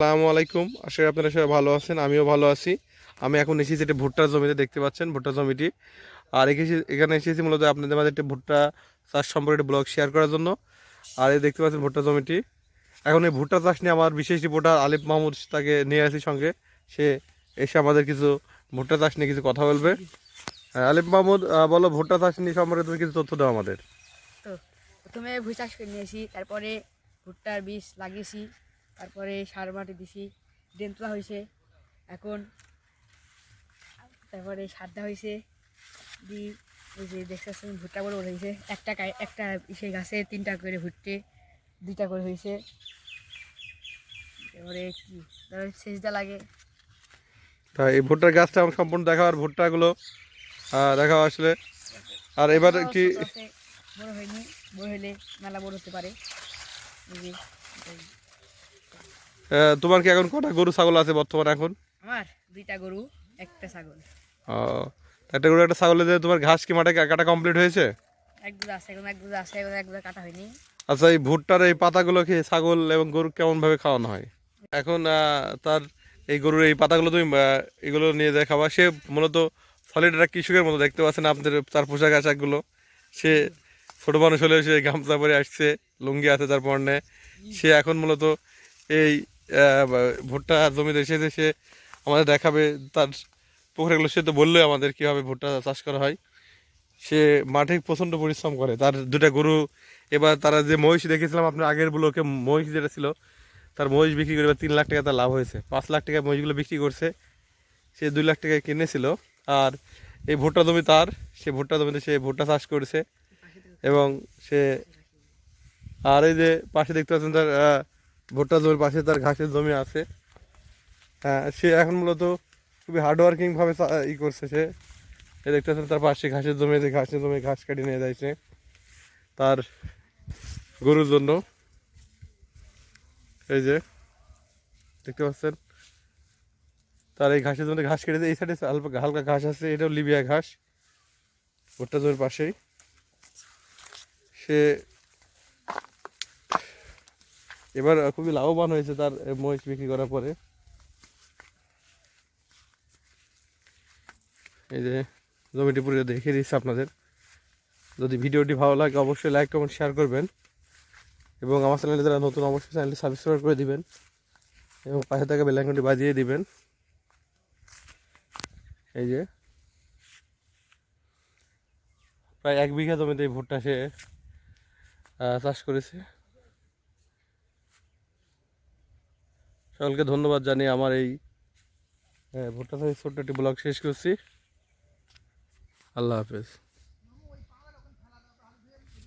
আসসালামু আলাইকুম। আশা করি আপনারা সবাই ভালো আছেন আমিও ভালো আছি। আমি এখন এসেছি একটি ভুট্টার জমিতে দেখতে পাচ্ছেন ভুট্টা জমিটি। আর এখানে এসেছি মূলত আপনাদের মাঝে একটি ভুট্টা চাষ সম্পর্কে ব্লগ শেয়ার করার জন্য। আর এই দেখতে পাচ্ছেন ভুট্টা জমিটি। এখন এই ভুট্টা চাষ নিয়ে আমার বিশেষ রিপোর্টার আলিফ মাহমুদ তাকে নিয়ে আসি সঙ্গে। সে এসে আমাদের কিছু ভুট্টা চাষ নিয়ে কিছু কথা বলবে। হ্যাঁ, আলিফ মাহমুদ বলো ভুট্টা চাষ নিয়ে সম্পর্কে তুমি কিছু তথ্য দাও আমাদের। তো প্রথমে ভুই চাষ করে নিয়েছি তারপরে ভুট্টার বীজ লাগিয়েছি। তারপরে সার মাটি দিছি ড্রেন তোলা হয়েছে এখন তারপরে সার দেওয়া হয়েছে দি ওই যে দেখতেছেন ভুট্টা বড় বড় হয়েছে একটা একটা ইসে গাছে তিনটা করে ভুট্টে দুইটা করে হয়েছে তারপরে কি? তারপরে সেচদা লাগে। তা এই ভুট্টার গাছটা আমার সম্পূর্ণ দেখা আর ভুট্টাগুলো দেখা আসলে। আর এবার কি বড় হয়নি বড় হলে মেলা বড় হতে পারে। তোমার কি এখন কটা গরু ছাগল আছে বর্তমানে এখন? আমার দুইটা গরু একটা ছাগল। ও, একটা গরু একটা ছাগলে দিয়ে তোমার ঘাস কি মাঠে কাটা কমপ্লিট হয়েছে? এক দুধ আছে এখন এক দুধ আছে এখন এক দুধ কাটা হয়নি। আচ্ছা এই ভুট্টার এই পাতাগুলো কি ছাগল এবং গরু কেমন ভাবে খাওয়ানো হয়? এখন তার এই গরুর এই পাতাগুলো তুমি এগুলো নিয়ে যায় খাওয়া সে মূলত সলিড একটা কৃষকের মতো দেখতে পাচ্ছেন আপনাদের তার পোশাক আশাকগুলো। সে ছোট মানুষ হলেও সে গামছা পরে আসছে লুঙ্গি আছে তার পরনে। সে এখন মূলত এই ভুট্টা জমিতে এসেছে সে আমাদের দেখাবে, তার পুকুরগুলো সে তো বললোই আমাদের কীভাবে ভুট্টা চাষ করা হয়। সে মাঠে প্রচণ্ড পরিশ্রম করে। তার দুটা গরু, এবার তারা যে মহিষ দেখেছিলাম আপনার আগের ব্লকে, মহিষ যেটা ছিল, তার মহিষ বিক্রি করে এবার তিন লাখ টাকা তার লাভ হয়েছে। পাঁচ লাখ টাকা মহিষগুলো বিক্রি করছে। সে দুই লাখ টাকায় কিনেছিল। আর এই ভুট্টা জমি তার, সে ভুট্টা জমিতে সে ভুট্টা চাষ করেছে। এবং সে, আর এই যে পাশে দেখতে পাচ্ছেন তার ভুট্টা জমির পাশে তার ঘাসের জমি আছে। হ্যাঁ সে এখন মূলত খুবই হার্ডওয়ার্কিং ভাবে চা- ই করছে সে। এ দেখতে পাচ্ছেন তার পাশে ঘাসের জমি আছে ঘাসের জমি, ঘাস কাটি নিয়ে যাইছে তার গরুর জন্য। এই যে দেখতে পাচ্ছেন তার এই ঘাসের জন্য ঘাস কেটে এই সাইডে হালকা হালকা ঘাস আছে, এটাও লিবিয়া ঘাস। ভুট্টা জমির পাশেই। সে এবার খুবই লাভবান হয়েছে তার মহিষ বিক্রি করার পরে। এই যে জমিটি পুরো দেখিয়ে দিচ্ছে আপনাদের। যদি ভিডিওটি ভালো লাগে, অবশ্যই লাইক কমেন্ট শেয়ার করবেন। এবং আমার চ্যানেলে যারা নতুন, অবশ্যই চ্যানেলটি সাবস্ক্রাইব করে দিবেন। এবং পাশে থাকা বেলাইকনটি বাজিয়ে দিবেন। এই যে প্রায় এক বিঘা জমিতে ভুট্টা সে চাষ করেছে। সকলকে ধন্যবাদ জানিয়ে আমার এই ভুট্টা চাষের ছোট্ট একটি ব্লগ শেষ করছি। আল্লাহ হাফেজ।